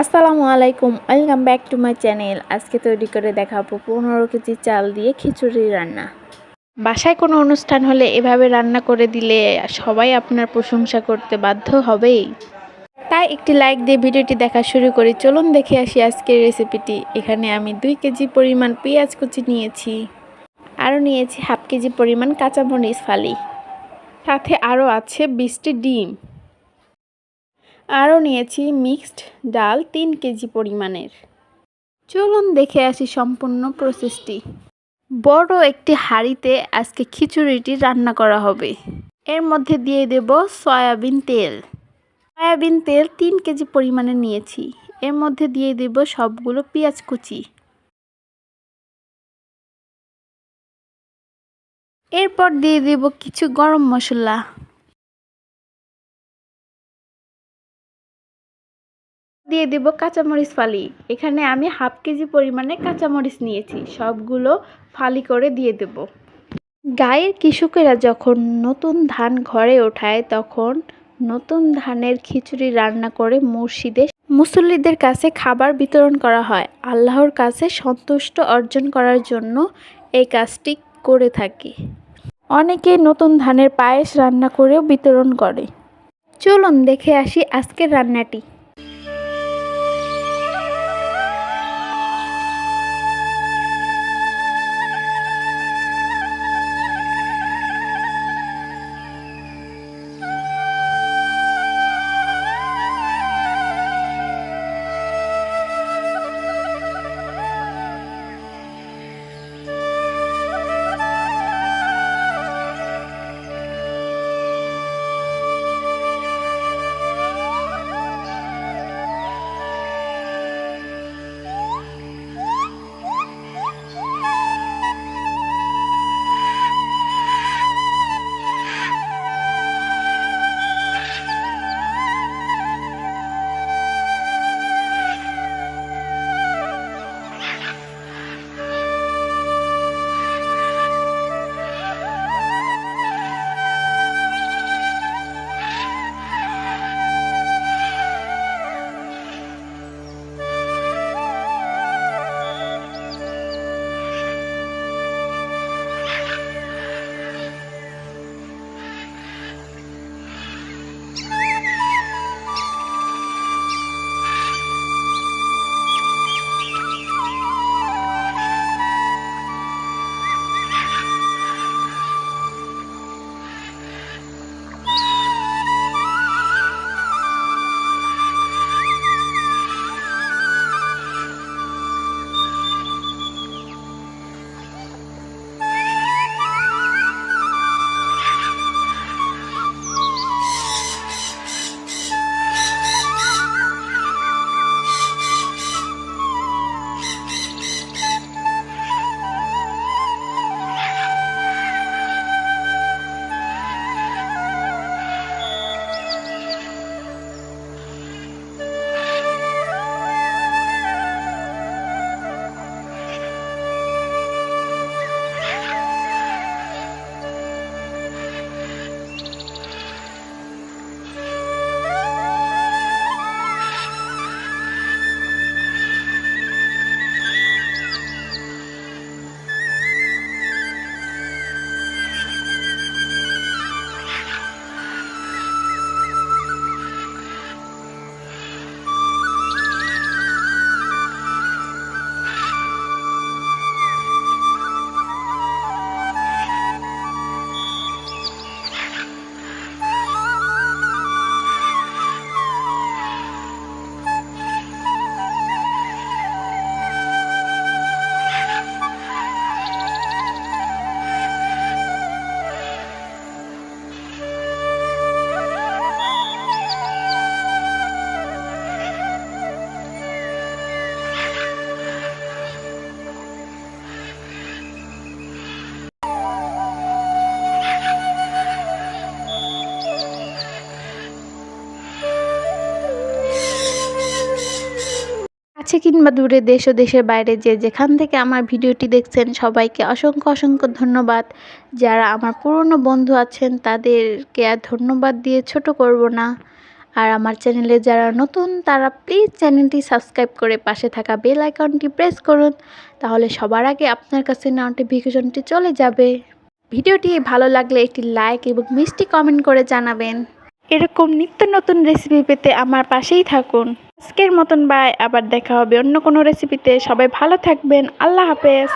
আসসালামু আলাইকুম, welcome back to my channel. আজকে তৈরি করে দেখাবো পনেরো কেজি চাল দিয়ে খিচুড়ি রান্না। বাসায় কোনো অনুষ্ঠান হলে এভাবে রান্না করে দিলে সবাই আপনার প্রশংসা করতে বাধ্য হবেই। তাই একটি লাইক দিয়ে ভিডিওটি দেখা শুরু করি। চলুন দেখে আসি আজকের রেসিপিটি। এখানে আমি দুই কেজি পরিমাণ পেঁয়াজ কুচি নিয়েছি। আরও নিয়েছি হাফ কেজি পরিমাণ কাঁচামরিচ ফালি। সাথে আরও আছে বিশটি ডিম। আরও নিয়েছি মিক্সড ডাল তিন কেজি পরিমাণের। চলুন দেখে আসি সম্পূর্ণ প্রসেসটি। বড় একটি হাঁড়িতে আজকে খিচুড়িটি রান্না করা হবে। এর মধ্যে দিয়ে দেব সয়াবিন তেল। সয়াবিন তেল তিন কেজি পরিমাণে নিয়েছি। এর মধ্যে দিয়ে দেব সবগুলো পেঁয়াজ কুচি। এরপর দিয়ে দেব কিছু গরম মশলা। দিয়ে দেব কাঁচামরিচ ফালি। এখানে আমি হাফ কেজি পরিমাণে কাঁচামরিচ নিয়েছি। সবগুলো ফালি করে দিয়ে দেব। গায়ের কৃষকেরা যখন নতুন ধান ঘরে ওঠায়, তখন নতুন ধানের খিচুড়ি রান্না করে মসজিদে মুসল্লিদের কাছে খাবার বিতরণ করা হয়। আল্লাহর কাছে সন্তুষ্ট অর্জন করার জন্য এই কাজটি করে থাকি। অনেকে নতুন ধানের পায়েস রান্না করেও বিতরণ করে। চলুন দেখে আসি আজকের রান্নাটি। কাছে কিংবা দূরে দেশ ও দেশের বাইরে যে যেখান থেকে আমার ভিডিওটি দেখছেন, সবাইকে অসংখ্য অসংখ্য ধন্যবাদ। যারা আমার পুরনো বন্ধু আছেন, তাদেরকে আর ধন্যবাদ দিয়ে ছোট করব না। আর আমার চ্যানেলে যারা নতুন, তারা প্লিজ চ্যানেলটি সাবস্ক্রাইব করে পাশে থাকা বেল আইকনটি প্রেস করুন। তাহলে সবার আগে আপনার কাছে নোটিফিকেশনটি চলে যাবে। ভিডিওটি ভালো লাগলে একটি লাইক এবং মিষ্টি কমেন্ট করে জানাবেন। এরকম নিত্য নতুন রেসিপি পেতে আমার পাশেই থাকুন। আজকের মতন বাই আবার দেখা হবে অন্য কোনো রেসিপিতে সবাই ভালো থাকবেন। আল্লাহ হাফেজ।